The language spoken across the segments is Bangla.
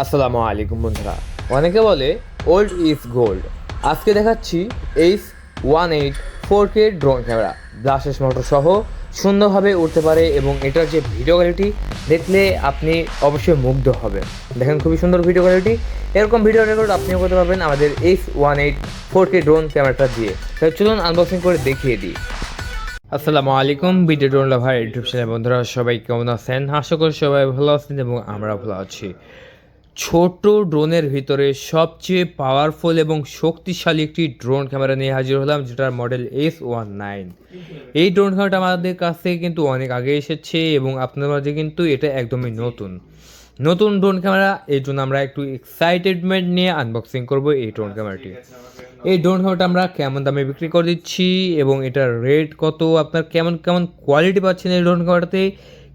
আসসালামু আলাইকুম বন্ধুরা। অনেকে বলে ওল্ড ইজ গোল্ড আজকে দেখাচ্ছি H one eight four K drone camera brushless motor সহ সুন্দরভাবে উঠতে পারে এবং এটার যে ভিডিও কোয়ালিটি দেখলে আপনি অবশ্যই মুগ্ধ হবেন। দেখেন খুবই সুন্দর ভিডিও কোয়ালিটি এরকম ভিডিও রেকর্ড আপনিও করতে পারবেন আমাদের H one eight four K drone ক্যামেরাটা দিয়ে। তাহলে চলুন আনবক্সিং করে দেখিয়ে দিই। আসসালামু আলাইকুম video drone lover YouTube channel বন্ধুরা, সবাই কেমন আছেন? আশা করি সবাই ভালো আছেন এবং আমরা ভালো আছি। ছোট ড্রোনের ভিতরে সবচেয়ে পাওয়ারফুল এবং শক্তিশালী একটি ড্রোন ক্যামেরা নিয়ে হাজির হলাম, যেটার মডেল এস ওয়ান নাইন এই ড্রোন ক্যামেরাটা আমাদের কাছে কিন্তু অনেক আগে এসেছে এবং আপনার মাঝে কিন্তু এটা একদমই নতুন। নতুন ড্রোন ক্যামেরা এই জন্য আমরা একটু এক্সাইটেডমেন্ট নিয়ে আনবক্সিং করব এই ড্রোন ক্যামেরাটি এই ড্রোন ক্যামেরাটা আমরা কেমন দামে বিক্রি করে দিচ্ছি এবং এটার রেট কত, আপনার কেমন কেমন কোয়ালিটি পাচ্ছেন এই ড্রোন ক্যামেরাতে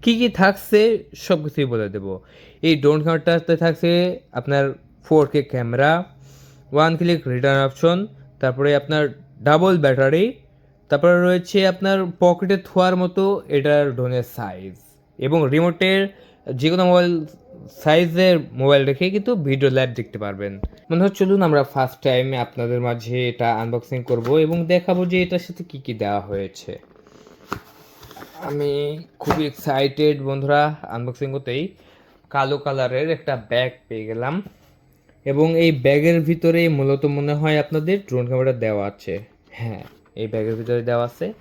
কী কী থাকছে সব কিছুই বলে দেবো। এই ড্রোন ক্যামেরাটাতে থাকছে আপনার four K camera one click return option তারপরে আপনার ডাবল ব্যাটারি তারপরে রয়েছে আপনার পকেটে থোয়ার মতো এটার ড্রোনের সাইজ এবং রিমোটের যে কোনো মোবাইল সাইজের মোবাইল রেখে কিন্তু ভিডিও লাইভ দেখতে পারবেন। মনে হয় চলুন আমরা ফার্স্ট টাইম আপনাদের মাঝে এটা আনবক্সিং করব এবং দেখাবো যে এটার সাথে কি কি দেওয়া হয়েছে। আমি খুবই এক্সাইটেড বন্ধুরা আনবক্সিং করতেই কালো কালারের একটা ব্যাগ পেয়ে গেলাম। এবং এই ব্যাগের ভিতরে মূলত মনে হয় আপনাদের ড্রোন ক্যামেরা দেওয়া আছে। হ্যাঁ এই ব্যাগের ভিতরে দেওয়া আছে।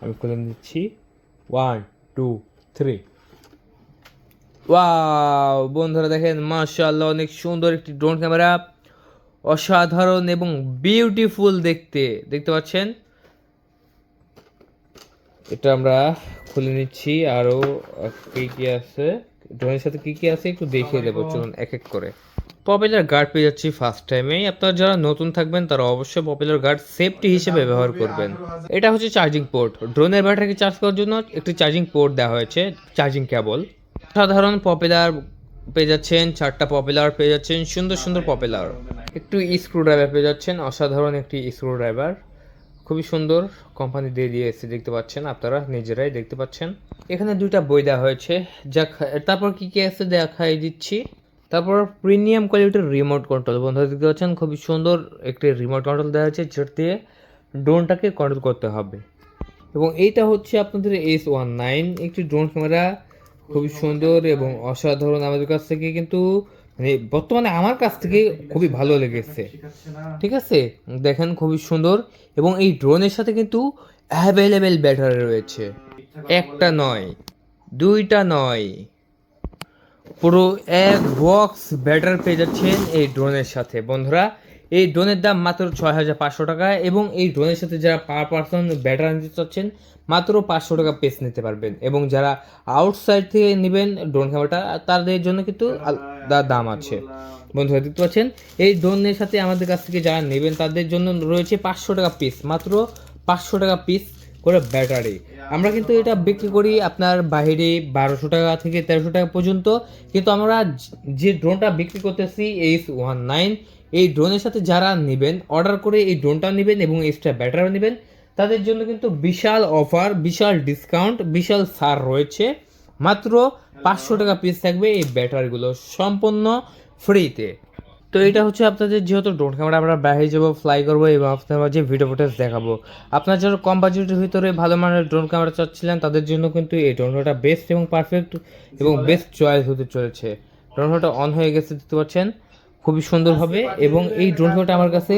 আমি খুলে নিচ্ছি। ওয়ান টু থ্রি ওয়াও বন্ধুরা দেখেন, মাশাআল্লাহ, অনেক সুন্দর একটি ড্রোন ক্যামেরা অসাধারণ এবং বিউটিফুল দেখতে। দেখতে পাচ্ছেন? এটা আমরা খুলে নিচ্ছি। আরও কী কী আছে? ড্রোনের সাথে কী কী আছে একটু দেখিয়ে দেবো চলুন এক এক করে। পপুলার গার্ড পেয়ে যাচ্ছি ফার্স্ট টাইমে আপনারা যারা নতুন থাকবেন তারা অবশ্যই পপুলার গার্ড সেফটি হিসেবে ব্যবহার করবেন। এটা হচ্ছে চার্জিং পোর্ট ড্রোনের ব্যাটারিকে চার্জ করার জন্য একটি চার্জিং পোর্ট দেওয়া হয়েছে চার্জিং কেবল সাধারণ পপুলার পেয়ে যাচ্ছেন চারটা পপুলার পেয়ে যাচ্ছেন সুন্দর সুন্দর পপুলার একটু স্ক্রু ড্রাইভার পেয়ে যাচ্ছেন অসাধারণ একটি স্ক্রু ড্রাইভার খুবই সুন্দর কোম্পানি দিয়ে দিয়েছে, দেখতে পাচ্ছেন আপনারা, নিজেরাই দেখতে পাচ্ছেন। এখানে দুইটা বই দেওয়া হয়েছে যা তারপর কি কি আছে দেখাই দিচ্ছি। তারপর প্রিমিয়াম কোয়ালিটির রিমোট কন্ট্রোল বন্ধুরা দেখতে পাচ্ছেন, খুবই সুন্দর একটি রিমোট কন্ট্রোল দেওয়া হয়েছে, যেটা দিয়ে ড্রোনটাকে কন্ট্রোল করতে হবে। এবং এইটা হচ্ছে আপনাদের এস ওয়ান নাইন একটি ড্রোন ক্যামেরা খুবই সুন্দর এবং অসাধারণ আমাদের কাছ থেকে, কিন্তু মানে বর্তমানে আমার কাছ থেকে খুবই ভালো লেগেছে। ঠিক আছে দেখেন খুবই সুন্দর। এবং এই ড্রোনের সাথে কিন্তু অ্যাভেলেবেল ব্যাটারি রয়েছে। একটা নয় দুইটা নয়। পুরো এক বক্স ব্যাটার পেয়ে যাচ্ছেন এই ড্রোনের সাথে। বন্ধুরা এই ড্রোনের দাম মাত্র ছয় হাজার পাঁচশো টাকা এবং এই ড্রোনের সাথে যারা পার পার্সন ব্যাটার নিতে চাচ্ছেন মাত্র পাঁচশো টাকা পেস নিতে পারবেন। এবং যারা আউটসাইড থেকে নেবেন ড্রোন ক্যামেরাটা তাদের জন্য কিন্তু দাম আছে। বন্ধুরা দেখতে পাচ্ছেন? এই ড্রোনের সাথে আমাদের কাছ থেকে যারা নেবেন, তাদের জন্য রয়েছে পাঁচশো টাকা পিস মাত্র পাঁচশো টাকা পিস করে ব্যাটারি। আমরা কিন্তু এটা বিক্রি করি আপনার বাইরে বারোশো টাকা থেকে তেরোশো টাকা পর্যন্ত। কিন্তু আমরা যে ড্রোনটা বিক্রি করতেছি এইচ ওয়ান নাইন এই ড্রোনের সাথে যারা নেবেন অর্ডার করে এই ড্রোনটা নেবেন এবং এক্সট্রা ব্যাটারি নেবেন, তাদের জন্য কিন্তু বিশাল অফার বিশাল ডিসকাউন্ট বিশাল ছাড় রয়েছে। মাত্র পাঁচশো টাকা পিস থাকবে এই ব্যাটারিগুলো সম্পূর্ণ ফ্রিতে তো এটা হচ্ছে আপনাদের যেহেতু ড্রোন ক্যামেরা আমরা বাইরে যাব ফ্লাই করব এবং আপনার মাঝে ভিডিও ফুটেজ দেখাবো। আপনার যারা কম বাজেটের ভিতরে ভালো মানের ড্রোন ক্যামেরা চাচ্ছিলেন, তাদের জন্য কিন্তু এই ড্রোন ক্যামেরাটা বেস্ট এবং পারফেক্ট এবং বেস্ট চয়েস হতে চলেছে। ড্রোন ক্যামেরাটা অন হয়ে গেছে, দেখতে পাচ্ছেন? খুবই সুন্দরভাবে এবং এই ড্রোন ক্যামেরাটা আমার কাছে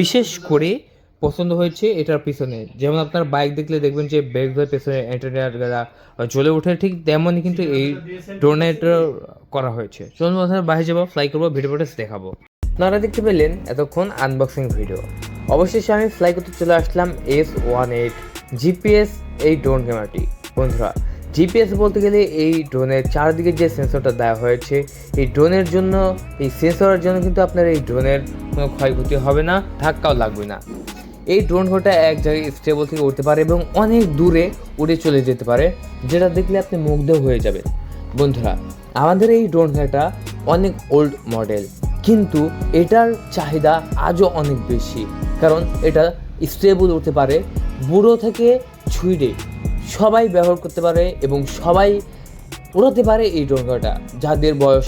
বিশেষ করে পছন্দ হয়েছে এটার পিছনে। যেমন আপনার বাইক দেখলে দেখবেন যে ব্যাগ ধরে পেছনে অ্যান্টেনিয়াররা জ্বলে ওঠে ঠিক তেমনই কিন্তু এই ড্রোনের করা হয়েছে। চলুন বাইরে যাব ফ্লাই করব ভিডিও ফুটেজ দেখাবো। আপনারা দেখতে পেলেন এতক্ষণ আনবক্সিং ভিডিও অবশেষে আমি ফ্লাই করতে চলে আসলাম এস ওয়ান এইট জিপিএস এই ড্রোন ক্যামেরাটি বন্ধুরা জিপিএস বলতে গেলে এই ড্রোনের চারদিকে যে সেন্সরটা দেওয়া হয়েছে এই ড্রোনের জন্য এই সেন্সরের জন্য কিন্তু আপনার এই ড্রোনের কোনো ক্ষয়ক্ষতি হবে না ধাক্কাও লাগবে না। এই ড্রোন ঘোড়াটা এক জায়গায় স্টেবল থেকে উঠতে পারে এবং অনেক দূরে উড়ে চলে যেতে পারে, যেটা দেখলে আপনি মুগ্ধ হয়ে যাবেন। বন্ধুরা, আমাদের এই ড্রোন ঘোড়াটা অনেক ওল্ড মডেল কিন্তু এটার চাহিদা আজও অনেক বেশি, কারণ এটা স্টেবল উঠতে পারে, বুড়ো থেকে ছুঁড়ে সবাই ব্যবহার করতে পারে এবং সবাই উড়াতে পারে এই ড্রোন ঘোড়াটা যাদের বয়স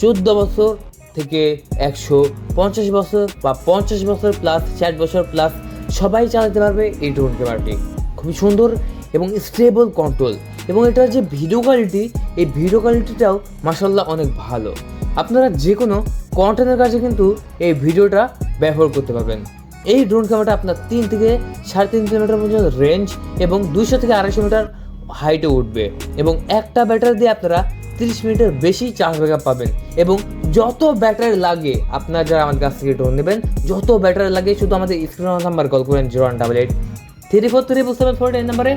চোদ্দ বছর থেকে একশো পঞ্চাশ বছর বা পঞ্চাশ বছর প্লাস ষাট বছর প্লাস সবাই চালাতে পারবে এই ড্রোন ক্যামেরাটি খুবই সুন্দর এবং স্টেবল কন্ট্রোল এবং এটার যে ভিডিও কোয়ালিটি এই ভিডিও কোয়ালিটিটাও মাসাল্লাহ অনেক ভালো। আপনারা যে কোনো কন্টেন্টের কাছে কিন্তু এই ভিডিওটা ব্যবহার করতে পারবেন। এই ড্রোন ক্যামেরাটা আপনার তিন থেকে সাড়ে তিন কিলোমিটার পর্যন্ত রেঞ্জ এবং দুইশো থেকে আড়াইশো মিটার হাইটে উঠবে এবং একটা ব্যাটারি দিয়ে আপনারা তিরিশ মিনিটের বেশি চার্জ ব্যাকআপ পাবেন এবং যত ব্যাটারি লাগে, আপনারা যারা আমাদের কাছ থেকে ড্রোন নেবেন, যত ব্যাটারি লাগে, শুধু আমাদের স্ক্রিন নাম্বার কল করেন zero one double eight three four three বুঝতে ফোর এই নাম্বারে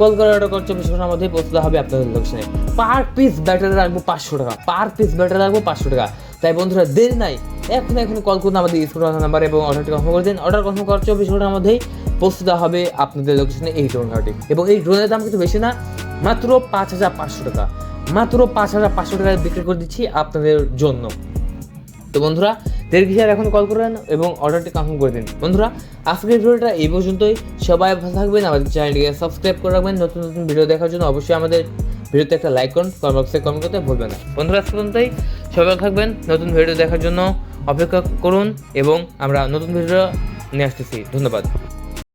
কল করে অর্ডার করে চব্বিশ মধ্যে পৌঁছতে হবে আপনাদের লোকেশনে পার পিস ব্যাটারি রাখব পাঁচশো টাকা পার পিস ব্যাটারি রাখব পাঁচশো টাকা। তাই বন্ধুরা, দেরি নাই, এখন এখন কল করুন আমাদের স্ক্রিন নাম্বার এবং অর্ডারটি কনফার্ম করে দিন। অর্ডার কনফার্ম করার চব্বিশ ঘণ্টার মধ্যেই পৌঁছে দেওয়া হবে আপনাদের লোকেশনে এই ড্রোন গাড়িটি এবং এই ড্রোনের দাম কিন্তু বেশি না, মাত্র পাঁচ হাজার পাঁচশো টাকা। মাত্র পাঁচ হাজার পাঁচশো টাকায় বিক্রি করে দিচ্ছি আপনাদের জন্য। তো বন্ধুরা দেড় কিসার এখন কল করেন এবং অর্ডারটি কনফার্ম করে দিন বন্ধুরা, আজকের ভিডিওটা এই পর্যন্তই। সবাই ভালো থাকবেন, আমাদের চ্যানেলটিকে সাবস্ক্রাইব করে রাখবেন। নতুন নতুন ভিডিও দেখার জন্য অবশ্যই আমাদের ভিডিওতে একটা লাইক করুন কমেন্ট বক্সে কমেন্ট করতে ভুলবেন না। বন্ধুরা আজ পর্যন্তই। সবাই থাকবেন, নতুন ভিডিও দেখার জন্য অপেক্ষা করুন এবং আমরা নতুন ভিডিও নিয়ে আসতেছি। ধন্যবাদ।